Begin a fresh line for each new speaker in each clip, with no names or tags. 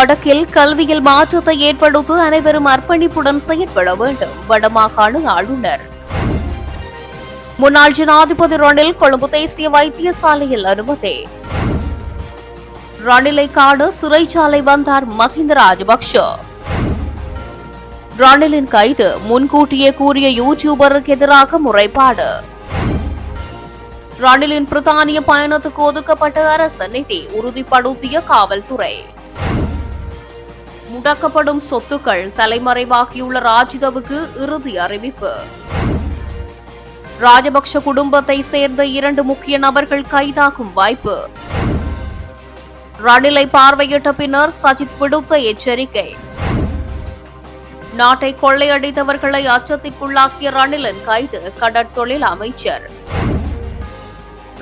வடக்கில் கல்வியில் மாற்றத்தை ஏற்படுத்த அனைவரும் அர்ப்பணிப்புடன் செயற்பட வேண்டும். வடமாகாண ஆளுநர். முன்னாள் ஜனாதிபதி ரணில் கொழும்பு தேசிய வைத்தியசாலையில் அனுமதி. ரணிலை காண சிறைச்சாலை வந்தார் மஹிந்த ராஜபக்ஷ. ரணிலின் கைது முன்கூட்டியே கூறிய யூடியூபருக்கு எதிராக முறைப்பாடு. ரணிலின் பிரித்தானிய பயணத்துக்கு ஒதுக்கப்பட்ட அரச நிதி உறுதிப்படுத்திய காவல்துறை. முடக்கப்படும் சொத்துக்கள் தலைமறைவாகியுள்ள ராஜிதவுக்கு இறுதி அறிவிப்பு. ராஜபக்ஷ குடும்பத்தை சேர்ந்த இரண்டு முக்கிய நபர்கள் கைதாகும் வாய்ப்பு. ரணிலை பார்வையிட்ட பின்னர் சஜித் விடுத்த எச்சரிக்கை. நாட்டை கொள்ளையடித்தவர்களை அச்சத்திற்குள்ளாக்கிய ரணிலின் கைது கடற்தொழில் அமைச்சர்.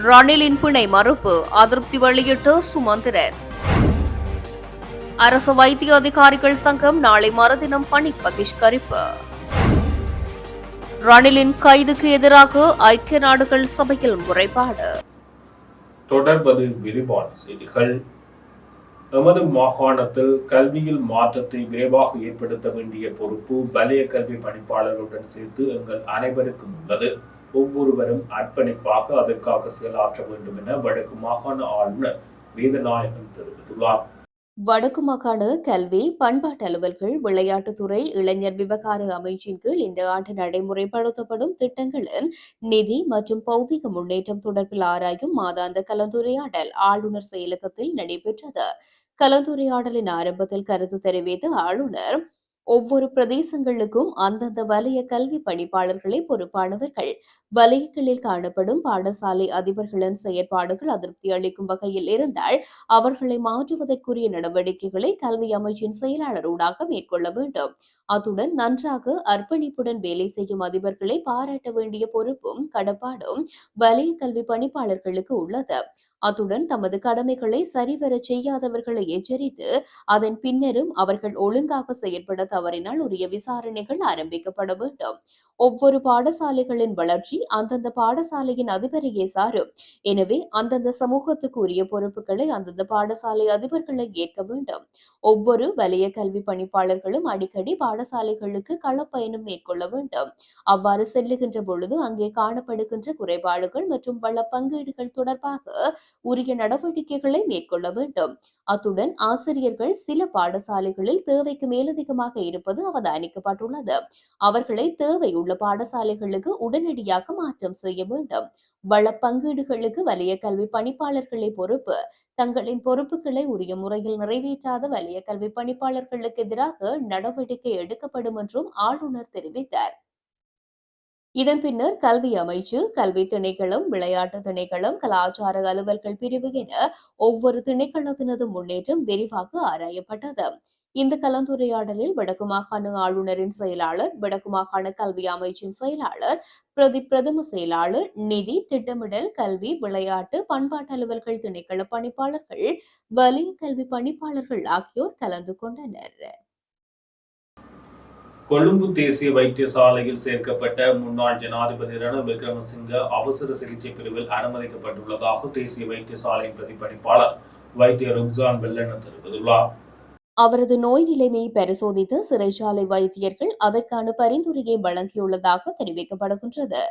ரணிலின் பிணை மறுப்பு அதிருப்தி வெளியிட்டு சுமந்திரன். அரசு வைத்திய அதிகாரிகள் சங்கம் நாளை மறுதினம் பணி பகிஷ்கரிப்பு. ரணிலின் கைதுக்கு எதிராக ஐக்கிய நாடுகள் சபையில் முறைப்பாடு.
தொடர்பது விரிவான செய்திகள். நமது மாகாணத்தில் கல்வியில் மாற்றத்தை விரைவாக ஏற்படுத்த வேண்டிய பொறுப்பு வலய கல்வி பணிப்பாளர்களுடன் சேர்த்து எங்கள் அனைவருக்கும் உள்ளது. ஒவ்வொருவரும் அர்ப்பணிப்பாக அதற்காக செயலாற்ற வேண்டும் என வடக்கு மாகாண ஆளுநர் வேதநாயகன் தெரிவித்துள்ளார்.
வடக்கு மாகாண கல்வி பண்பாட்டு அலுவல்கள் விளையாட்டுத்துறை இளைஞர் விவகார அமைச்சின் கீழ் இந்த ஆண்டு நடைமுறைப்படுத்தப்படும் திட்டங்களின் நிதி மற்றும் பௌதிக முன்னேற்றம் தொடர்பில் ஆராயும் மாதாந்த கலந்துரையாடல் ஆளுநர் செயலகத்தில் நடைபெற்றது. கலந்துரையாடலின் ஆரம்பத்தில் கருத்து தெரிவித்த ஆளுநர் ஒவ்வொரு பிரதேசங்களுக்கும் அந்தந்த வலய கல்வி பணிப்பாளர்களே பொறுப்பானவர்கள். வலயங்களில் காணப்படும் பாடசாலை அதிபர்களின் செயற்பாடுகள் அதிருப்தி அளிக்கும் வகையில் இருந்தால் அவர்களை மாற்றுவதற்குரிய நடவடிக்கைகளை கல்வி அமைச்சின் செயலாளர் ஊடாக மேற்கொள்ள வேண்டும். அத்துடன் நன்றாக அர்ப்பணிப்புடன் வேலை செய்யும் அதிபர்களை பாராட்ட வேண்டிய பொறுப்பும் கடப்பாடும் வலய கல்வி பணிப்பாளர்களுக்கு உள்ளது. அத்துடன் தமது கடமைகளை சரிவர செய்யாதவர்களை எச்சரித்து அதன் பின்னரும் அவர்கள் ஒழுங்காக செயற்பட தவறினால் உரிய விசாரணைகள் ஆரம்பிக்கப்பட வேண்டும். ஒவ்வொரு பாடசாலைகளின் வளர்ச்சி அந்தந்த பாடசாலையின் அதிபரையே சாரும். எனவே அந்தந்த சமூகத்துக்கு உரிய பொறுப்புகளை அந்தந்த பாடசாலை அதிபர்களை ஏற்க வேண்டும். ஒவ்வொரு வலய கல்வி பணிப்பாளர்களும் அடிக்கடி பாடசாலைகளுக்கு களப்பயணம் மேற்கொள்ள வேண்டும். அவ்வாறு செல்லுகின்ற பொழுது அங்கே காணப்படுகின்ற குறைபாடுகள் மற்றும் வள பங்கீடுகள் தொடர்பாக உரிய நடவடிக்கைகளை மேற்கொள்ள வேண்டும். அத்துடன் ஆசிரியர்கள் சில பாடசாலைகளில் தேவைக்கு மேலதிகமாக இருப்பது அவதானிக்கப்பட்டுள்ளது. அவர்களை தேவை உள்ள பாடசாலைகளுக்கு உடனடியாக மாற்றம் செய்ய வேண்டும். வள பங்கீடுகளுக்கு வலய கல்வி பணிப்பாளர்களை பொறுப்பு. தங்களின் பொறுப்புகளை உரிய முறையில் நிறைவேற்றாத வலய கல்வி பணிப்பாளர்களுக்கு எதிராக நடவடிக்கை எடுக்கப்படும் என்றும் ஆளுநர் தெரிவித்தார். இதன் பின்னர் கல்வி அமைச்சு கல்வி திணைக்களம் விளையாட்டு திணைக்களம் கலாச்சார அலுவல்கள் பிரிவு என ஒவ்வொரு திணைக்களத்தினது முன்னேற்றம் விரிவாக ஆராயப்பட்டது. இந்த கலந்துரையாடலில் வடக்கு மாகாண ஆளுநரின் செயலாளர் வடக்கு மாகாண கல்வி அமைச்சின் செயலாளர் பிரதி பிரதம செயலாளர் நிதி திட்டமிடல் கல்வி விளையாட்டு பண்பாட்டு அலுவல்கள் திணைக்கள பணிப்பாளர்கள் வலய கல்வி பணிப்பாளர்கள் ஆகியோர் கலந்து கொண்டனர்.
கொழும்பு தேசிய வைத்தியசாலையில் சேர்க்கப்பட்ட முன்னாள் ஜனாதிபதி ரணில் விக்ரமசிங்க அவசர சிகிச்சை பிரிவில் அனுமதிக்கப்பட்டுள்ளதாக தேசிய வைத்தியசாலையின் பிரதிபலிப்பாளர் வைத்தியர் ருக்ஸான் வெல்லன தெரிவித்துள்ளார்.
அவரது நோய் நிலைமையை பரிசோதித்து சிறைச்சாலை வைத்தியர்கள் அதற்கான பரிந்துரையை வழங்கியுள்ளதாக தெரிவிக்கப்படுகின்றது.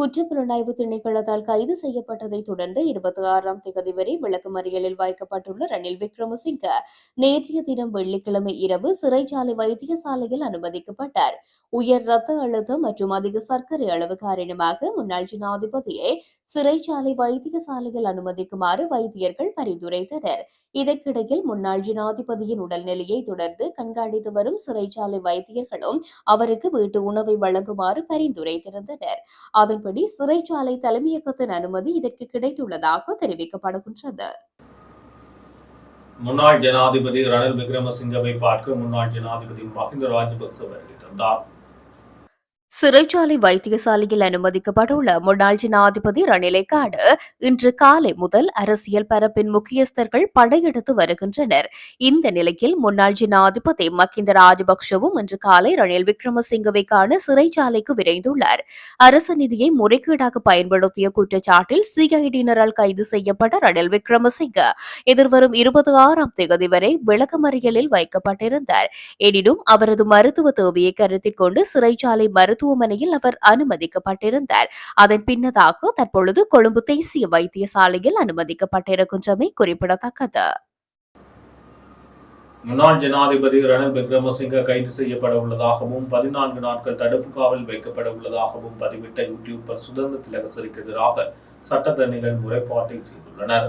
குற்றப்புலனாய்வு திணைக்களத்தால் கைது செய்யப்பட்டதைத் தொடர்ந்து இருபத்தி ஆறாம் தேதி வரை விளக்குமறியலில் வைக்கப்பட்டுள்ள ரணில் விக்ரமசிங்க நேற்றைய தினம் வெள்ளிக்கிழமை இரவு சிறைச்சாலை வைத்தியசாலையில் அனுமதிக்கப்பட்டார். உயர் ரத்த அழுத்தம் மற்றும் அதிக சர்க்கரை அளவு காரணமாக முன்னாள் ஜனாதிபதியை சிறைச்சாலை வைத்தியசாலையில் அனுமதிக்குமாறு வைத்தியர்கள் பரிந்துரைத்தனர். இதற்கிடையில் முன்னாள் ஜனாதிபதியின் உடல்நிலையை தொடர்ந்து கண்காணித்து வரும் சிறைச்சாலை வைத்தியர்களும் அவருக்கு வீட்டு உணவை வழங்குமாறு பரிந்துரைத்திருந்தனர். அதன்படி சிறைச்சாலை தலைமையகத்தின் அனுமதி இதற்கு கிடைத்துள்ளதாக தெரிவிக்கப்படுகின்றது.
முன்னாள் ஜனாதிபதி ரணில் விக்ரமசிங்கவை பார்க்க முன்னாள் ஜனாதிபதி மஹிந்த ராஜபக்ச தந்தார்
சிறைச்சாலை வைத்தியசாலையில் அனுமதிக்கப்பட்டுள்ள முன்னாள் ஜனாதிபதி ரணிலைக்காடு இன்று காலை முதல் அரசியல் பரப்பின் முக்கியஸ்தர்கள் படையெடுத்து வருகின்றனர். இந்த நிலையில் முன்னாள் ஜனாதிபதி மகிந்த ராஜபக்சவும் இன்று காலை ரணில் விக்ரமசிங்கவை காண சிறைச்சாலைக்கு விரைந்துள்ளார். அரசு நிதியை முறைகேடாக பயன்படுத்திய குற்றச்சாட்டில் சிஐடியினரால் கைது செய்யப்பட்ட ரணில் விக்ரமசிங்க எதிர்வரும் இருபத்தி ஆறாம் தேதி வரை விளக்கமறியலில் வைக்கப்பட்டிருந்தார். எனினும் அவரது மருத்துவ தேவையை கருத்தில் கொண்டு சிறைச்சாலை மருத்துவ மருத்துவமனையில் அவர் அனுமதிக்கப்பட்டிருந்தார். அதன் பின்னதாக தற்பொழுது கொழும்பு தேசிய வைத்தியசாலையில் அனுமதிக்கப்பட்டிருக்கின்றமை குறிப்பிடத்தக்கது.
முன்னாள் ஜனாதிபதி ரணில் விக்ரமசிங்க கைது செய்யப்பட உள்ளதாகவும் பதினான்கு நாட்கள் தடுப்பு காவல் வைக்கப்பட உள்ளதாகவும் பதிவிட்ட யூடியூபர் சுதந்திர திலகசரிக்கு எதிராக சட்டத்தரணிகள் முறைப்பாட்டை செய்துள்ளனர்.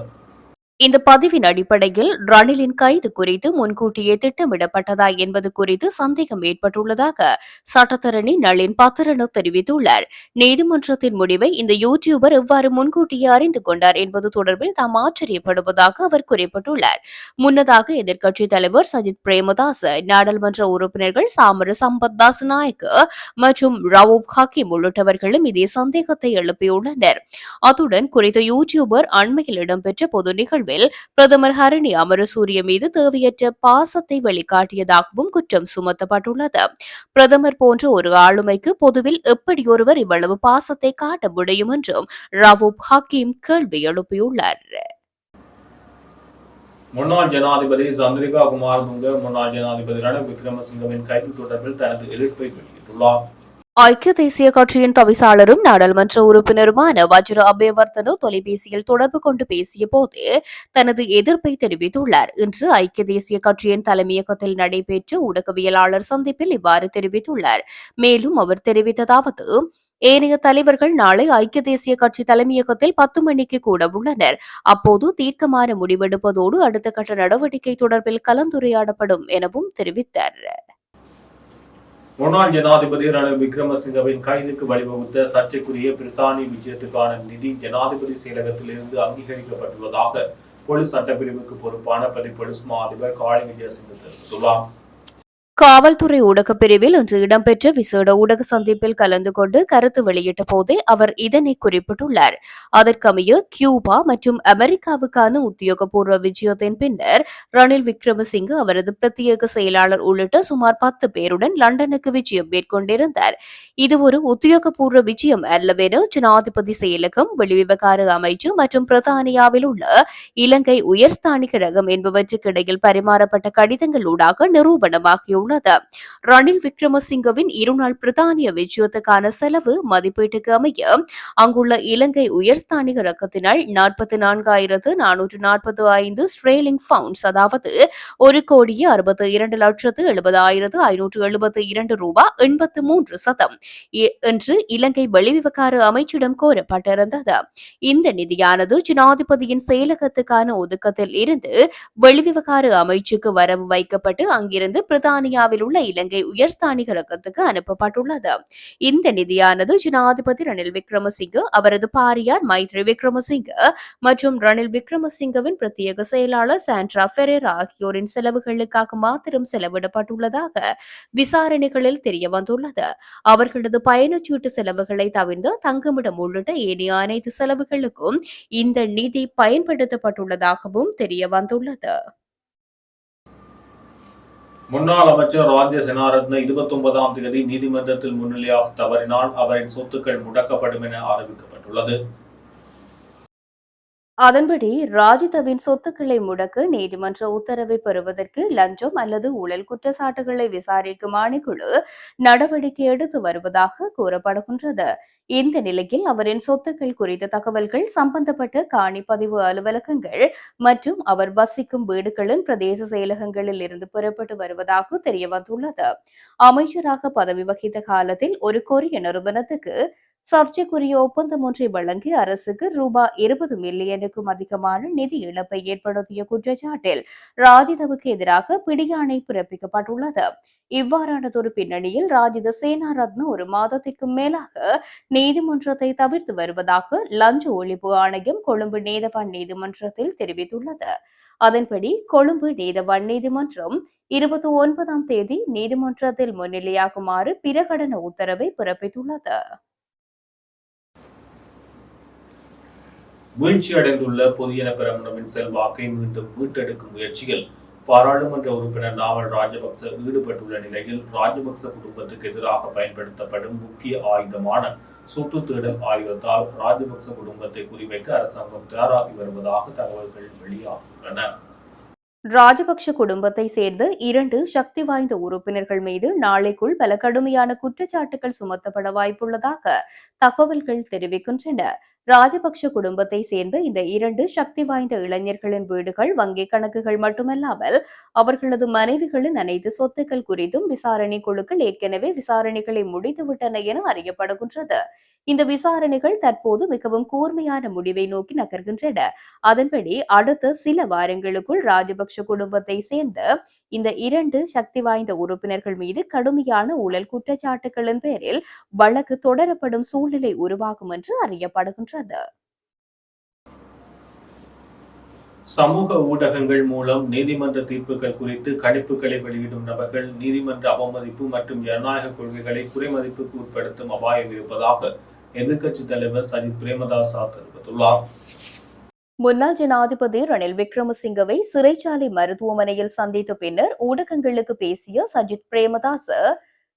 இந்த பதிவின் அடிப்படையில் ரணிலின் கைது குறித்து முன்கூட்டியே திட்டமிடப்பட்டதா என்பது குறித்து சந்தேகம் ஏற்பட்டுள்ளதாக சட்டத்தரணி நளின் பத்திரனு தெரிவித்துள்ளார். நீதிமன்றத்தின் முடிவை இந்த யூடியூபர் எவ்வாறு முன்கூட்டியே அறிந்து கொண்டார் என்பது தொடர்பில் தாம் ஆச்சரியப்படுவதாக அவர் குறிப்பிட்டுள்ளார். முன்னதாக எதிர்க்கட்சித் தலைவர் சஜித் பிரேமதாஸ் நாடாளுமன்ற உறுப்பினர்கள் சாமர சம்பத் தாஸ் நாயக் மற்றும் ரவூப் ஹக்கீம் உள்ளிட்டவர்களும் இதே சந்தேகத்தை எழுப்பியுள்ளனர். அத்துடன் குறித்த யூடியூபர் அண்மையில் இடம்பெற்ற பொது நிகழ்வு தொடர்பில் பிரதமர் ஹரணி அமரசூரிய மீது தேவையற்ற பாசத்தை வெளிக்காட்டியதாகவும் குற்றம் சுமத்தப்பட்டுள்ளது. பிரதமர் போன்ற ஒரு ஆளுமைக்கு பொதுவில் எப்படி ஒருவர் இவ்வளவு பாசத்தை காட்ட முடியும் என்றும் ரவூப் ஹக்கீம் கேள்வி எழுப்பியுள்ளார்.
முன்னாள் ஜனாதிபதி சந்திரிகா குமார் முன்னாள் ஜனாதிபதி ரணில் விக்ரமசிங்கவின் கைது தொடர்பில் தனது எதிர்ப்பை வெளியிட்டுள்ளார்.
ஐக்கிய தேசிய கட்சியின் தவிசாளரும் நாடாளுமன்ற உறுப்பினருமான வஜ்ர அபேவர்தனு தொலைபேசியில் தொடர்பு கொண்டு பேசிய போது தனது எதிர்ப்பை தெரிவித்துள்ளார். இன்று ஐக்கிய தேசிய கட்சியின் தலைமையகத்தில் நடைபெற்ற ஊடகவியலாளர் சந்திப்பில் இவ்வாறு தெரிவித்துள்ளார். மேலும் அவர் தெரிவித்ததாவது ஏனைய தலைவர்கள் நாளை ஐக்கிய தேசிய கட்சி தலைமையகத்தில் பத்து மணிக்கு கூட உள்ளனர். அப்போது தீர்க்கமான முடிவெடுப்பதோடு அடுத்த கட்ட நடவடிக்கை தொடர்பில் கலந்துரையாடப்படும் எனவும் தெரிவித்தார்.
முன்னாள் ஜனாதிபதி ரணில் விக்ரமசிங்கவின் கைதுக்கு வழிவகுத்த சர்ச்சைக்குரிய பிரித்தானிய விஜயத்துக்கான நிதி ஜனாதிபதி செயலகத்திலிருந்து அங்கீகரிக்கப்பட்டுள்ளதாக போலீஸ் சட்டப்பிரிவுக்கு பொறுப்பான பிரதி போலீஸ் மா அதிபர் காளி விஜயசிங்க தெரிவித்துள்ளார்.
காவல்துறை ஊடகப் பிரிவில் இன்று இடம்பெற்ற விசேட ஊடக சந்திப்பில் கலந்து கொண்டு கருத்து வெளியிட்ட போதே அவர் இதனை குறிப்பிட்டுள்ளார். அதற்கமைய கியூபா மற்றும் அமெரிக்காவுக்கான உத்தியோகபூர்வ விஜயத்தின் பின்னர் ரணில் விக்ரமசிங்கு அவரது பிரத்யேக செயலாளர் உள்ளிட்ட சுமார் பத்து பேருடன் லண்டனுக்கு விஜயம் மேற்கொண்டிருந்தார். இது ஒரு உத்தியோகபூர்வ விஜயம் அல்லவென ஜனாதிபதி செயலகம் வெளிவிவகார அமைச்சு மற்றும் பிரதானியாவில் உள்ள இலங்கை உயர்ஸ்தானிக ரகம் என்பவற்றுக்கு இடையில் பரிமாறப்பட்ட கடிதங்களூடாக நிரூபணமாகியுள்ளது. உள்ளது. ரணில் விக்ரமசிங்கவின் இருநாள் பிரித்தானிய விஜயத்துக்கான செலவு மதிப்பீட்டுக்கு அமைய அங்குள்ள இலங்கை உயர்ஸ்தானிக ரக்கத்தினால் நாற்பத்தி நான்காயிரத்து நானூற்று நாற்பத்தி ஐந்து ஸ்ட்ரேலிங் பவுண்ட்ஸ் அதாவது ஒரு கோடியே அறுபத்தி இரண்டு லட்சத்து எழுபதாயிரத்து ஐநூற்று எழுபத்தி இரண்டு ரூபாய் எண்பத்து மூன்று சதம் என்று இலங்கை வெளிவிவகார அமைச்சிடம் கோரப்பட்டிருந்தது இந்த நிதியானது ஜனாதிபதியின் செயலகத்துக்கான ஒதுக்கத்தில் இருந்து வெளிவிவகார அமைச்சுக்கு வரவு வைக்கப்பட்டு அங்கிருந்து கென்யாவில் உள்ள இலங்கை உயர்ஸ்தானிகரகத்துக்கு அனுப்பப்பட்டுள்ளது. இந்த நிதியானது ஜனாதிபதி ரணில் விக்ரமசிங்கே அவரது பாரியார் மைத்ரி விக்ரமசிங்கே மற்றும் ரணில் விக்ரமசிங்கவின் பிரத்யேக செயலாளர் சாண்ட்ரா ஃபெரேர் ஆகியோரின் செலவுகளுக்காக மாத்திரம் செலவிடப்பட்டுள்ளதாக விசாரணைகளில் தெரிய வந்துள்ளது அவர்களது பயணச்சீட்டு செலவுகளை தவிர்த்து தங்குமிடம் உள்ளிட்ட ஏனைய அனைத்து செலவுகளுக்கும் இந்த நிதி பயன்படுத்தப்பட்டுள்ளதாகவும் தெரிய வந்துள்ளது
முன்னாள் அமைச்சர் ராஜ்ய செனாரத்ன இருபத்தி ஒன்பதாம் தேதி நீதிமன்றத்தில் முன்னிலையாக தவறினால் அவரின் சொத்துக்கள் முடக்கப்படும் என அறிவிக்கப்பட்டுள்ளது
அதன்படி ராஜிதவின் சொத்துக்களை முடக்க நீதிமன்ற உத்தரவை பெறுவதற்கு லஞ்சம் அல்லது ஊழல் குற்றச்சாட்டுகளை விசாரிக்கும் ஆணைக்குழு நடவடிக்கை எடுத்து வருவதாக கூறப்படுகின்றது. இந்த நிலையில் அவரின் சொத்துக்கள் குறித்த தகவல்கள் சம்பந்தப்பட்ட காணிப்பதிவு அலுவலகங்கள் மற்றும் அவர் வசிக்கும் வீடுகளின் பிரதேச செயலகங்களில் இருந்து பெறப்பட்டு வருவதாக தெரியவந்துள்ளது. அமைச்சராக பதவி வகித்த காலத்தில் ஒரு கொரிய நிறுவனத்துக்கு சர்ச்சைக்குரிய ஒப்பந்தம் ஒன்றை வழங்கி அரசுக்கு ரூபாய் இருபது மில்லியனுக்கும் அதிகமான நிதி இழப்பை ஏற்படுத்திய குற்றச்சாட்டில் ராஜிதவுக்கு எதிராக பிடியாணை பிறப்பிக்கப்பட்டுள்ளது. இவ்வாறானதொரு பின்னணியில் ராஜித சேனாரத்ன ஒரு மாதத்திற்கும் மேலாக நீதிமன்றத்தை தவிர்த்து வருவதாக லஞ்ச ஒழிப்பு ஆணையம் கொழும்பு நீதவான் நீதிமன்றத்தில் தெரிவித்துள்ளது. அதன்படி கொழும்பு நீதவான் நீதிமன்றம் இருபத்தி ஒன்பதாம் தேதி நீதிமன்றத்தில் முன்னிலையாகுமாறு பிரகடன உத்தரவை பிறப்பித்துள்ளது.
வீழ்ச்சியடைந்துள்ள புதியன பெரமுனவின் செல்வாக்கை மீண்டும் மீட்டெடுக்கும் முயற்சியில் பாராளுமன்ற உறுப்பினர் நாவல் ராஜபக்ச ஈடுபட்டுள்ள நிலையில் ராஜபக்ச குடும்பத்துக்கு எதிராக பயன்படுத்தப்படும் முக்கிய ஆயுதமான சொத்து தேடல் ஆயுதத்தால் ராஜபக்ச குடும்பத்தை குறிவைக்க அரசாங்கம் தயாராகி வருவதாக தகவல்கள் வெளியாகியுள்ளன.
ராஜபக்ஷ குடும்பத்தை சேர்ந்த இரண்டு சக்தி வாய்ந்த உறுப்பினர்கள் மீது நாளைக்குள் பல கடுமையான குற்றச்சாட்டுகள் சுமத்தப்பட வாய்ப்புள்ளதாக தகவல்கள் தெரிவிக்கின்றன. ராஜபக்ஷ குடும்பத்தை சேர்ந்த இந்த இரண்டு சக்தி வாய்ந்த இளைஞர்களின் வீடுகள் வங்கிக் கணக்குகள் மட்டுமல்லாமல் அவர்களது மனைவிகளின் அனைத்து சொத்துக்கள் குறித்தும் விசாரணை குழுக்கள் ஏற்கனவே விசாரணைகளை முடித்துவிட்டன என அறியப்படுகின்றது. இந்த விசாரணைகள் தற்போது மிகவும் கூர்மையான முடிவை நோக்கி நகர்கின்றன. அதன்படி அடுத்த சில வாரங்களுக்குள் ராஜபக்ஷ குடும்பத்தை சேர்ந்த இந்த இரண்டு சக்தி வாய்ந்த உறுப்பினர்கள் மீது கடுமையான ஊழல் குற்றச்சாட்டுகளின் பேரில் வழக்கு தொடரப்படும் சூழ்நிலை உருவாகும் என்று அறியப்படுகின்றது.
சமூக ஊடகங்கள் மூலம் நீதிமன்ற தீர்ப்புகள் குறித்து கணிப்புகளை வெளியிடும் நபர்கள் நீதிமன்ற அவமதிப்பு மற்றும் ஜனநாயக கொள்கைகளை குறைமதிப்புக்கு உட்படுத்தும் அபாயம் இருப்பதாக எதிர்க்கட்சித் தலைவர் சஜித் பிரேமதாசா தெரிவித்துள்ளார்.
முன்னாள் ஜனாதிபதி ரணில் விக்ரமசிங்கவை சிறைச்சாலை மருத்துவமனையில் சந்தித்த பின்னர் ஊடகங்களுக்கு பேசிய சஜித் பிரேமதாச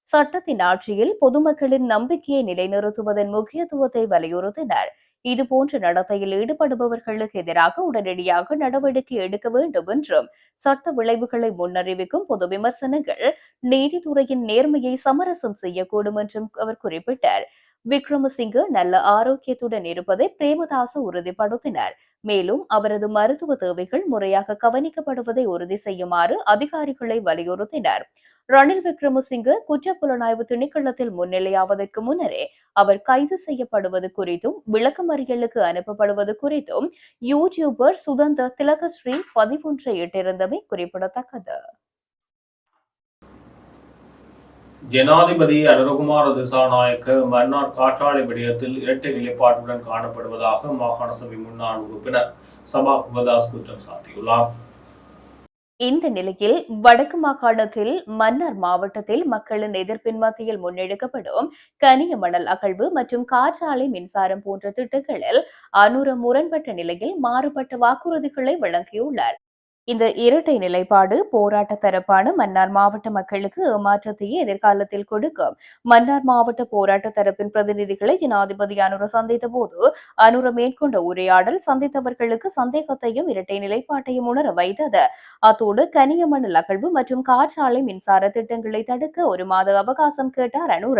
சட்டத்தின் ஆட்சியில் பொதுமக்களின் நம்பிக்கையை நிலைநிறுத்துவதன் முக்கியத்துவத்தை வலியுறுத்தினர். இதுபோன்ற நடத்தையில் ஈடுபடுபவர்களுக்கு எதிராக உடனடியாக நடவடிக்கை எடுக்க வேண்டும் என்றும் சட்ட விளைவுகளை முன்னறிவிக்கும் பொது விமர்சனங்கள் நீதித்துறையின் நேர்மையை சமரசம் செய்யக்கூடும் என்றும் அவர் குறிப்பிட்டார். விக்ரமசிங்க நல்ல ஆரோக்கியத்துடன் இருப்பதை பிரேமதாச உறுதிப்படுத்தினார். மேலும் அவரது மருத்துவ தேவைகள் முறையாக கவனிக்கப்படுவதை உறுதி செய்யுமாறு அதிகாரிகளை வலியுறுத்தினார். ரணில் விக்ரமசிங்க குற்றப்புலனாய்வு திணைக்களத்தில் முன்னிலையாவதற்கு முன்னரே அவர் கைது செய்யப்படுவது குறித்தும் விளக்கமறியலுக்கு அனுப்பப்படுவது குறித்தும் யூடியூபர் சுதந்த திலகஸ்ரீ பதிவொன்றை இட்டிருந்தமை குறிப்பிடத்தக்கது.
ஜனாதிபதி அனுரகுமார திசாநாயக்க மன்னார் காற்றாலை விடயத்தில் இரட்டை நிலைப்பாட்டுடன் காணப்படுவதாக மாகாண சபை முன்னாள் உறுப்பினர் சபா குபதாஸ் குற்றம் சாட்டியுள்ளார்.
இந்த நிலையில் வடக்கு மாகாணத்தில் மன்னார் மாவட்டத்தில் மக்களின் எதிர்ப்பின் மத்தியில் முன்னெடுக்கப்படும் கனிய மணல் அகழ்வு மற்றும் காற்றாலை மின்சாரம் போன்ற திட்டங்களில் அனுர முரண்பட்ட நிலையில் மாறுபட்ட வாக்குறுதிகளை வழங்கியுள்ளார். இந்த இரட்டை நிலைப்பாடு போராட்ட தரப்பான மன்னார் மாவட்ட மக்களுக்கு ஏமாற்றத்தையே எதிர்காலத்தில் கொடுக்கும். மன்னார் மாவட்ட போராட்ட தரப்பின் பிரதிநிதிகளை ஜனாதிபதி அனுர சந்தித்த போது அனுர மேற்கொண்ட உரையாடல் சந்தித்தவர்களுக்கு சந்தேகத்தையும் இரட்டை நிலைப்பாட்டையும் உணர வைத்தது. அத்தோடு கனிய கனியமணல் அகழ்வு மற்றும் காற்றாலை மின்சார திட்டங்களை தடுக்க ஒரு மாத அவகாசம் கேட்டார் அனுர.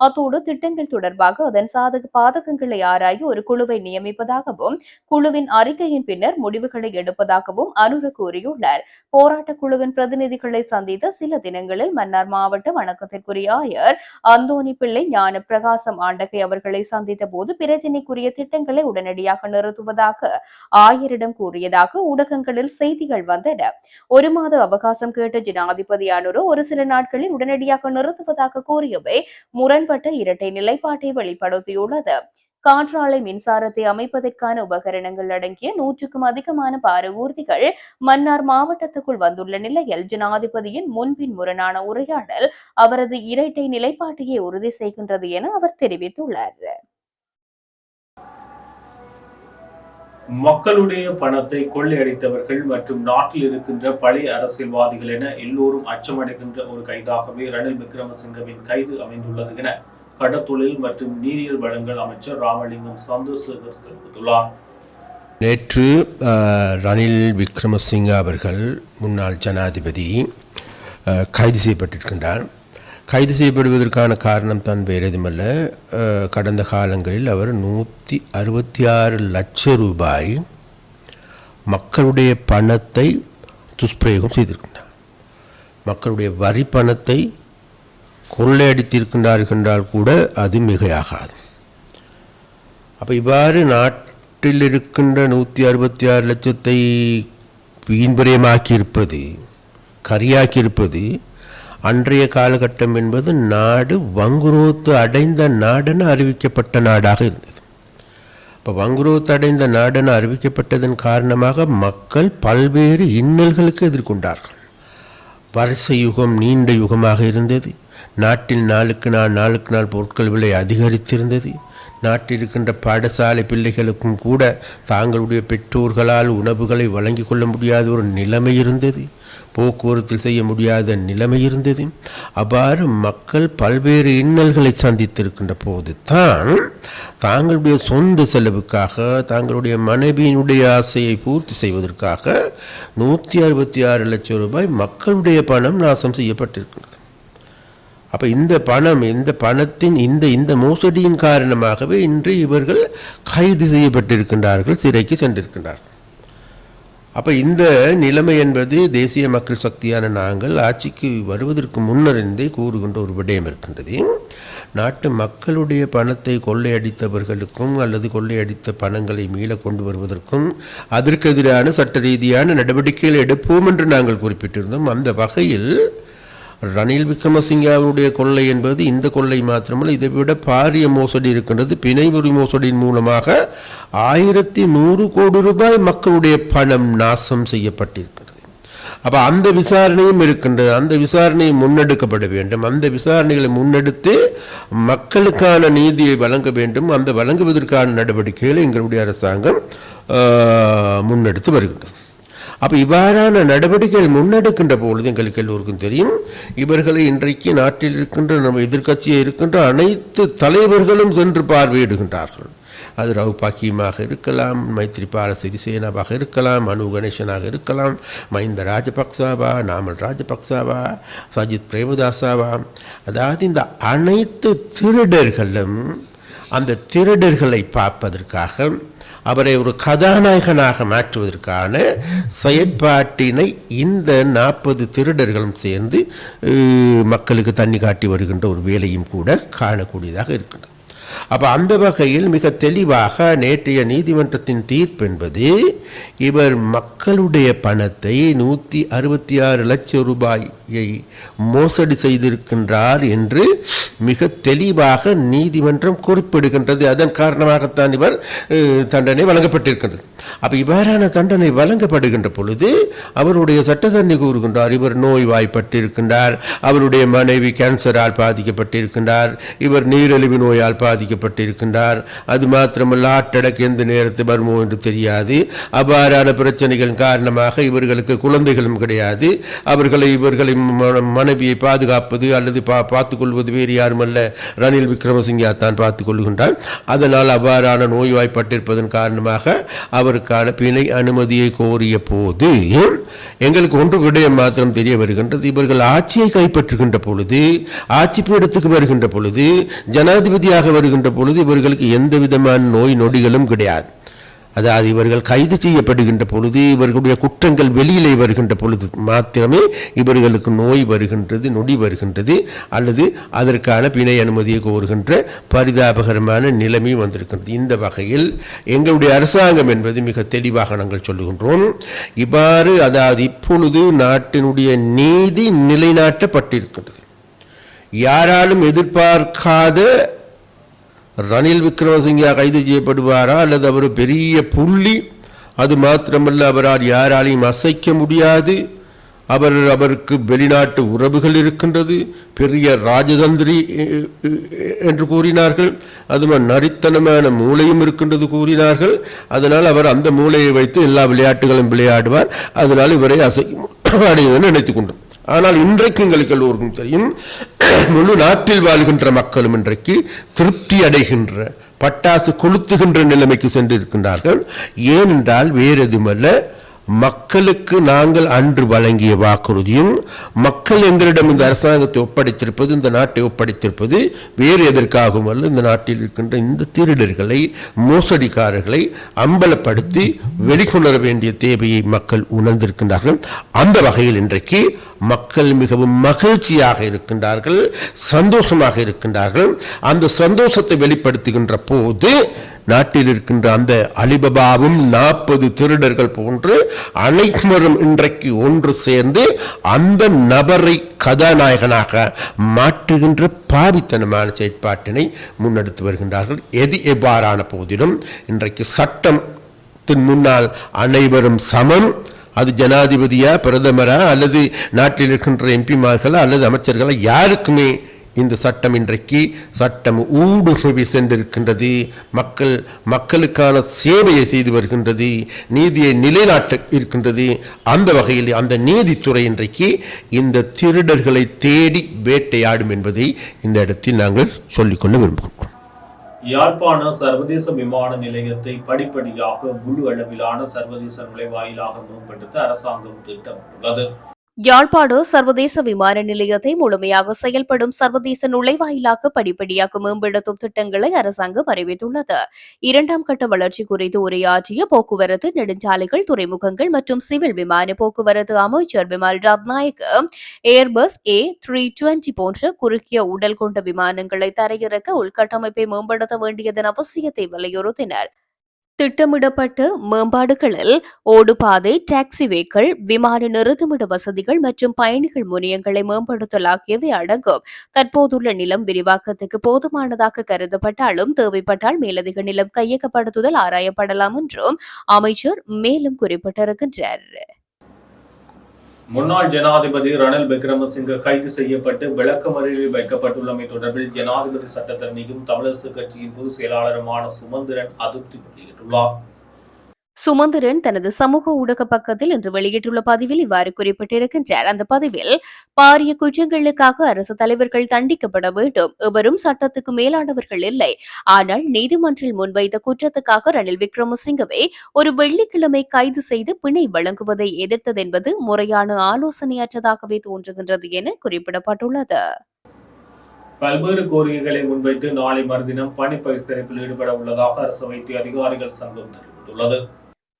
அத்தோடு திட்டங்கள் தொடர்பாக அதன் சாதக பாதகங்களை ஆராய ஒரு குழுவை நியமிப்பதாகவும் குழுவின் அறிக்கையின் பின்னர் முடிவுகளை எடுப்பதாகவும் அனுர கூறியுள்ளார். போராட்டக் குழுவின் பிரதிநிதிகளை சந்தித்த சில தினங்களில் மன்னார் மாவட்ட வணக்கத்திற்குரிய ஆயர் அந்தோணி பிள்ளை ஞான பிரகாசம் ஆண்டகை அவர்களை சந்தித்த போது பிரச்சினைக்குரிய திட்டங்களை உடனடியாக நிறுத்துவதாக ஆயரிடம் கூறியதாக ஊடகங்களில் செய்திகள் வந்தன. ஒரு மாத அவகாசம் கேட்ட ஜனாதிபதி அனுரு ஒரு சில நாட்களில் உடனடியாக நிறுத்துவதாக கூறியவை முரண்பட்ட இரட்டை நிலைப்பாட்டை வெளிப்படுத்தியுள்ளது. காற்றாலை மின்சாரத்தை அமைப்பதற்கான உபகரணங்கள் அடங்கிய நூற்றுக்கும் அதிகமான பார ஊர்திகள் மன்னார் மாவட்டத்துக்குள் வந்துள்ள நிலையில் ஜனாதிபதியின் முன்பின் முரணான உரையாடல் அவரது இரட்டை நிலைப்பாட்டையே உறுதி செய்கின்றது என அவர் தெரிவித்துள்ளார்.
மக்களுடைய பணத்தை கொள்ளையடித்தவர்கள் மற்றும் நாட்டில் இருக்கின்ற பழைய அரசியல்வாதிகள் என எல்லோரும் அச்சமடைகின்ற ஒரு கைதாகவே ரணில் விக்ரமசிங்கவின் கைது அமைந்துள்ளது என கடத்தொழில் மற்றும் நீரியல் வளங்கள் அமைச்சர் ராமலிங்கம் சந்திரசேகர் தெரிவித்துள்ளார்.
நேற்று ரணில் விக்ரமசிங்க அவர்கள் முன்னாள் ஜனாதிபதி கைது செய்யப்பட்டிருக்கின்றார். கைது செய்யப்படுவதற்கான காரணம் தான் வேறு எதுமல்ல கடந்த காலங்களில் அவர் நூற்றி அறுபத்தி ஆறு லட்சம் ரூபாய் மக்களுடைய பணத்தை துஷ்பிரயோகம் செய்திருக்கின்றார். மக்களுடைய வரி பணத்தை கொள்ளையடித்திருக்கின்றார்கள் என்றால் கூட அது மிகையாகாது. அப்போ இவ்வாறு நாட்டில் இருக்கின்ற நூற்றி அறுபத்தி ஆறு லட்சத்தை வீண்பிரயமாக்கியிருப்பது கரியாக்கியிருப்பது அன்றைய காலகட்டம் என்பது நாடு வங்குரோத்து அடைந்த நாடென அறிவிக்கப்பட்ட நாடாக இருந்தது. இப்போ வங்குரோத் அடைந்த நாடென அறிவிக்கப்பட்டதன் காரணமாக மக்கள் பல்வேறு இன்னல்களுக்கு எதிர்கொண்டார்கள். வரிசை யுகம் நீண்ட யுகமாக இருந்தது. நாட்டில் நாளுக்கு நாள் நாளுக்கு நாள் பொருட்கள் விலை அதிகரித்திருந்தது. நாட்டில் இருக்கின்ற பாடசாலை பிள்ளைகளுக்கும் கூட தாங்களுடைய பெற்றோர்களால் உணவுகளை வழங்கிக் கொள்ள முடியாத ஒரு நிலைமை இருந்தது. போக்குவரத்தில் செய்ய முடியாத நிலைமை இருந்தது. அவ்வாறு மக்கள் பல்வேறு இன்னல்களை சந்தித்திருக்கின்ற போது தான் தாங்களுடைய சொந்த செலவுக்காக தாங்களுடைய மனைவியினுடைய ஆசையை பூர்த்தி செய்வதற்காக நூற்றி அறுபத்தி ஆறு லட்சம் ரூபாய் மக்களுடைய பணம் நாசம் செய்யப்பட்டிருக்கின்றது. அப்போ இந்த பணம் இந்த பணத்தின் இந்த இந்த மோசடியின் காரணமாகவே இன்று இவர்கள் கைது செய்யப்பட்டிருக்கின்றார்கள் சிறைக்கு சென்றிருக்கின்றார்கள் அப்போ இந்த நிலைமை என்பது தேசிய மக்கள் சக்தியான நாங்கள் ஆட்சிக்கு வருவதற்கு முன்னறிந்தே கூறுகின்ற ஒரு விடயம் இருக்கின்றது. நாட்டு மக்களுடைய பணத்தை கொள்ளையடித்தவர்களுக்கும் அல்லது கொள்ளையடித்த பணங்களை மீள கொண்டு வருவதற்கும் அதற்கு எதிரான சட்ட ரீதியான நடவடிக்கைகள் எடுப்போம் என்று நாங்கள் குறிப்பிட்டிருந்தோம். அந்த வகையில் ரணில் விக்ரமசிங்காவுடைய கொள்ளை என்பது இந்த கொள்ளை மாத்திரமல்ல. இதை விட பாரிய மோசடி இருக்கின்றது. பிணைமுறி மோசடியின் மூலமாக ஆயிரத்தி நூறு கோடி ரூபாய் மக்களுடைய பணம் நாசம் செய்யப்பட்டிருக்கிறது. அப்போ அந்த விசாரணையும் இருக்கின்றது. அந்த விசாரணையும் முன்னெடுக்கப்பட வேண்டும். அந்த விசாரணைகளை முன்னெடுத்து மக்களுக்கான நீதியை வழங்க வேண்டும். அந்த வழங்குவதற்கான நடவடிக்கைகளை எங்களுடைய அரசாங்கம் முன்னெடுத்து வருகின்றது. அப்போ இவ்வாறான நடவடிக்கைகள் முன்னெடுக்கின்ற பொழுது எங்களுக்கு எல்லோருக்கும் தெரியும் இவர்களை இன்றைக்கு நாட்டில் இருக்கின்ற நம்ம எதிர்க்கட்சியை இருக்கின்ற அனைத்து தலைவர்களும் சென்று பார்வையிடுகின்றார்கள். அது ரவுபாக்கியமாக இருக்கலாம் மைத்ரிபால சிறிசேனாவாக இருக்கலாம் அனு கணேசனாக இருக்கலாம் மஹிந்த ராஜபக்சாவா நாமல் ராஜபக்சாவா சஜித் பிரேமதாசாவா. அதாவது இந்த அனைத்து திருடர்களும் அந்த திருடர்களை பார்ப்பதற்காக அவரை ஒரு கதாநாயகனாக மாற்றுவதற்கான செயற்பாட்டினை இந்த நாற்பது திருடர்களும் சேர்ந்து மக்களுக்கு தண்ணி காட்டி வருகின்ற ஒரு வேலையும் கூட காணக்கூடியதாக இருக்கின்றது. அப்போ அந்த வகையில் மிக தெளிவாக நேற்றைய நீதிமன்றத்தின் தீர்ப்பு என்பது இவர் மக்களுடைய பணத்தை நூற்றி அறுபத்தி ஆறு லட்சம் ரூபாய் மோசடி செய்திருக்கின்றார் என்று மிக தெளிவாக நீதிமன்றம் குறிப்பிடுகின்றது. அதன் காரணமாகத்தான் இவர் தண்டனை வழங்கப்பட்டிருக்கின்றது. அப்போ இவ்வாறான தண்டனை வழங்கப்படுகின்ற பொழுது அவருடைய சட்டத்தண்ணி கூறுகின்றார் இவர் நோய்வாய்ப்பட்டிருக்கின்றார் அவருடைய மனைவி கேன்சரால் பாதிக்கப்பட்டிருக்கின்றார் இவர் நீரிழிவு நோயால் பாதிக்கப்பட்டிருக்கின்றார் அது மாத்திரமல்ல ஆட்டடக்கு எந்த நேரத்தில் வருமோ என்று தெரியாது. அவ்வாறான பிரச்சனைகள் காரணமாக இவர்களுக்கு குழந்தைகளும் கிடையாது. அவர்களை இவர்களை மனைவியை பாதுகாப்பது அல்லது பா பார்த்துக்கொள்வது வேறு யாருமல்ல. ரணில் விக்ரமசிங்கா தான் பார்த்து கொள்கின்றார் அதனால் அவ்வாறான நோய்வாய்ப்பட்டிருப்பதன் காரணமாக அவருக்கான பிணை அனுமதியை கோரிய போது எங்களுக்கு ஒன்று விடயம் மாத்திரம் தெரிய வருகின்றது. இவர்கள் ஆட்சியை கைப்பற்றுகின்ற பொழுது ஆட்சி பீடத்துக்கு வருகின்ற பொழுது ஜனாதிபதியாக வருகின்ற பொழுது இவர்களுக்கு எந்த விதமான நோய் நொடிகளும் கிடையாது. அதாவது இவர்கள் கைது செய்யப்படுகின்ற பொழுது இவர்களுடைய குற்றங்கள் வெளியிலே வருகின்ற பொழுது மாத்திரமே இவர்களுக்கு நோய் வருகின்றது நொடி வருகின்றது அல்லது அதற்கான பிணை அனுமதியை கோருகின்ற பரிதாபகரமான நிலைமை வந்திருக்கின்றது. இந்த வகையில் எங்களுடைய அரசாங்கம் என்பது மிக தெளிவாக நாங்கள் சொல்லுகின்றோம். இவ்வாறு அதாவது இப்பொழுது நாட்டினுடைய நீதி நிலைநாட்டப்பட்டிருக்கின்றது. யாராலும் எதிர்பார்க்காத ரணில் விக்ரமசிங்கா கைது செய்யப்படுவாரா? அல்லது அவர் பெரிய புள்ளி? அது மாத்திரமல்ல அவரால் யாராலையும் அசைக்க முடியாது. அவர் அவருக்கு வெளிநாட்டு உறவுகள் இருக்கின்றது. பெரிய ராஜதந்திரி என்று கூறினார்கள். அதுமா நரித்தனமான மூளையும் இருக்கின்றது கூறினார்கள். அதனால் அவர் அந்த மூளையை வைத்து எல்லா விளையாட்டுகளும் விளையாடுவார். அதனால் இவரை அசைக்க முடியாது நினைத்து கொண்டோம். ஆனால் இன்றைக்கு எங்களுக்கு எல்லோருக்கும் தெரியும் முழு நாட்டில் வாழ்கின்ற மக்களும் இன்றைக்கு திருப்தி அடைகின்ற பட்டாசு கொளுத்துகின்ற நிலைமைக்கு சென்றிருக்கின்றார்கள். ஏனென்றால் வேறு எதுவுமல்ல மக்களுக்கு நாங்கள் அன்று வழங்கிய வாக்குறுதியும் மக்கள் எங்களிடம் இந்த அரசாங்கத்தை ஒப்படைத்திருப்பது இந்த நாட்டை ஒப்படைத்திருப்பது வேறு எதற்காகவும் அல்ல. இந்த நாட்டில் இருக்கின்ற இந்த திருடர்களை மோசடிக்காரர்களை அம்பலப்படுத்தி வெளிக்கொணர வேண்டிய தேவையை மக்கள் உணர்ந்திருக்கின்றார்கள். அந்த வகையில் இன்றைக்கு மக்கள் மிகவும் மகிழ்ச்சியாக இருக்கின்றார்கள் சந்தோஷமாக இருக்கின்றார்கள். அந்த சந்தோஷத்தை வெளிப்படுத்துகின்ற போது நாட்டில் இருக்கின்ற அந்த அலிபபாவும் நாற்பது திருடர்கள் போன்று அனைவரும் இன்றைக்கு ஒன்று சேர்ந்து அந்த நபரை கதாநாயகனாக மாற்றுகின்ற பாவித்தனமான செயற்பாட்டினை முன்னெடுத்து வருகின்றார்கள். எது எவ்வாறான போதிலும் இன்றைக்கு சட்டத்தின் முன்னால் அனைவரும் சமம். அது ஜனாதிபதியா பிரதமரா அல்லது நாட்டில் இருக்கின்ற எம்பிமார்களா அல்லது அமைச்சர்களா யாருக்குமே இந்த சட்டம் இன்றைக்கு சட்டம் ஊடுருவி சென்றிருக்கின்றது. மக்கள் மக்களுக்கான சேவையை செய்து வருகின்றது. நீதியை நிலைநாட்ட இருக்கின்றது. அந்த வகையில் அந்த நீதித்துறை இன்றைக்கு இந்த திருடர்களை தேடி வேட்டையாடும் என்பதை இந்த இடத்தில் நாங்கள் சொல்லிக்கொள்ள விரும்புகின்றோம்.
யாழ்ப்பாண சர்வதேச விமான நிலையத்தை படிப்படியாக முழு அளவிலான சர்வதேச நுழைவாயிலாக மேம்படுத்த அரசாங்கம் திட்டமிட்டுள்ளது.
யாழ்ப்பாடு சர்வதேச விமான நிலையத்தை முழுமையாக செயல்படும் சர்வதேச நுழைவாயிலாக படிப்படியாக மேம்படுத்தும் திட்டங்களை அரசாங்கம் அறிவித்துள்ளது. இரண்டாம் கட்ட வளர்ச்சி குறித்து உரையாற்றிய போக்குவரத்து நெடுஞ்சாலைகள் துறைமுகங்கள் மற்றும் சிவில் விமான போக்குவரத்து அமைச்சர் Vimal Ratnayake Airbus A three twenty போன்ற குறுகிய உடல் கொண்ட விமானங்களை தரையிறக்க உள்கட்டமைப்பை மேம்படுத்த வேண்டியதன் அவசியத்தை வலியுறுத்தினர். திட்டமிடப்பட்ட மேம்பாடுகளில் ஓடுபாதை டாக்ஸிவேக்கள் விமான நிறுத்துமிட வசதிகள் மற்றும் பயணிகள் முனையங்களை மேம்படுத்தல் ஆகியவை அடங்கும். தற்போதுள்ள நிலம் விரிவாக்கத்துக்கு போதுமானதாக கருதப்பட்டாலும் தேவைப்பட்டால் மேலதிக நிலம் கையகப்படுத்துதல் ஆராயப்படலாம் என்றும் அமைச்சர் மேலும் குறிப்பிட்டிருக்கின்றார்.
முன்னாள் ஜனாதிபதி ரணில் விக்ரமசிங்க கைது செய்யப்பட்டு விளக்கமறியலில் வைக்கப்பட்டுள்ளமை தொடர்பில் ஜனாதிபதி சட்டத்தரணியும் தமிழரசு கட்சியின் பொதுச் செயலாளருமான சுமந்திரன் அதிருப்தி வெளியிட்டுள்ளார்
சுமந்திரன் தனது சமூக ஊடக பக்கத்தில் இன்று வெளியிட்டுள்ள பதிவில் இவ்வாறு குறிப்பிட்டிருக்கின்றார். அந்த பதிவில் பாரிய குற்றங்களுக்காக அரசு தலைவர்கள் தண்டிக்கப்பட வேண்டும். எவரும் சட்டத்துக்கு மேலானவர்கள் இல்லை. ஆனால் நீதிமன்றில் முன்வைத்த குற்றத்துக்காக ரணில் விக்ரமசிங்கவை ஒரு வெள்ளிக்கிழமை கைது செய்து பிணை வழங்குவதை எதிர்த்தது என்பது முறையான ஆலோசனையற்றதாகவே தோன்றுகின்றது என குறிப்பிடப்பட்டுள்ளது.
பல்வேறு கோரிக்கைகளை முன்வைத்து நாளை மறுதினம் பணி பகிஷ்கரிப்பில் ஈடுபட உள்ளதாக அரசு வைத்திய அதிகாரிகள் சங்கம் தெரிவித்துள்ளது.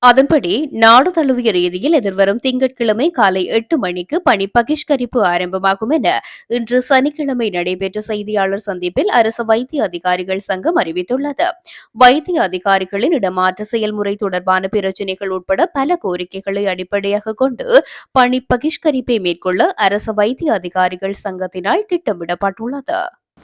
அதன்படி நாடு தழுவிய ரீதியில் எதிர்வரும் திங்கட்கிழமை காலை எட்டு மணிக்கு பணி பகிஷ்கரிப்பு ஆரம்பமாகும் என இன்று சனிக்கிழமை நடைபெற்ற செய்தியாளர் சந்திப்பில் அரசு வைத்திய அதிகாரிகள் சங்கம் அறிவித்துள்ளது. வைத்திய அதிகாரிகளின் இடமாற்ற செயல்முறை தொடர்பான பிரச்சினைகள் உட்பட பல கோரிக்கைகளை அடிப்படையாக கொண்டு பணி பகிஷ்கரிப்பை மேற்கொள்ள அரசு வைத்திய அதிகாரிகள் சங்கத்தினால் திட்டமிடப்பட்டுள்ளது.